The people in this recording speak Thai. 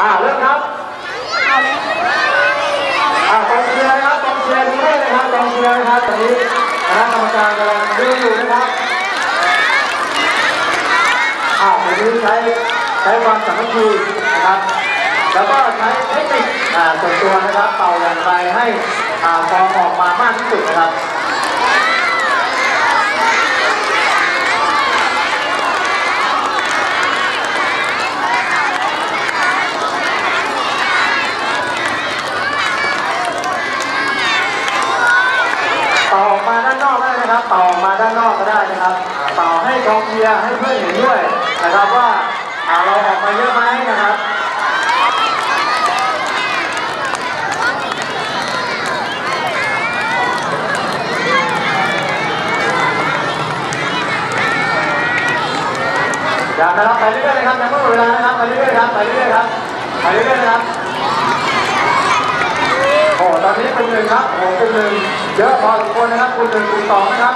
อ่าเริ่มครับอ่ากองเชียร์นะครับกองเชียร์ดูด้วยนะครับกองเชียร์นะครับตอนนี้คณะกรรมการกำลังดูอยู่นะครับอ่าวันนี้ใช้ใช้ความสามัคคีนะครับ แล้วก็ใช้เทคนิคอ่าส่วนตัวนะครับเป่าอย่างไรให้อ่าฟองออกมามากที่สุดนะครับ เป่าออกมาด้านนอกได้นะครับเป่าออกมาด้านนอกก็ได้นะครับอ่าเป่าให้ กองเชียร์ให้เพื่อนเห็นด้วยนะครับว่าเราออกมาเยอะไหมนะครับอย่านะครับไปเรื่อยๆนะครับยังไม่หมดเวลานะครับไปเรื่อยๆครับไปเรื่อยๆครับไปเรื่อยๆนะครับโอ้ตอนนี้คุณหนึ่งครับโอ้คุณหนึ่งเยอะพอสมควรนะครับคุณหนึ่งคุณสองนะครับ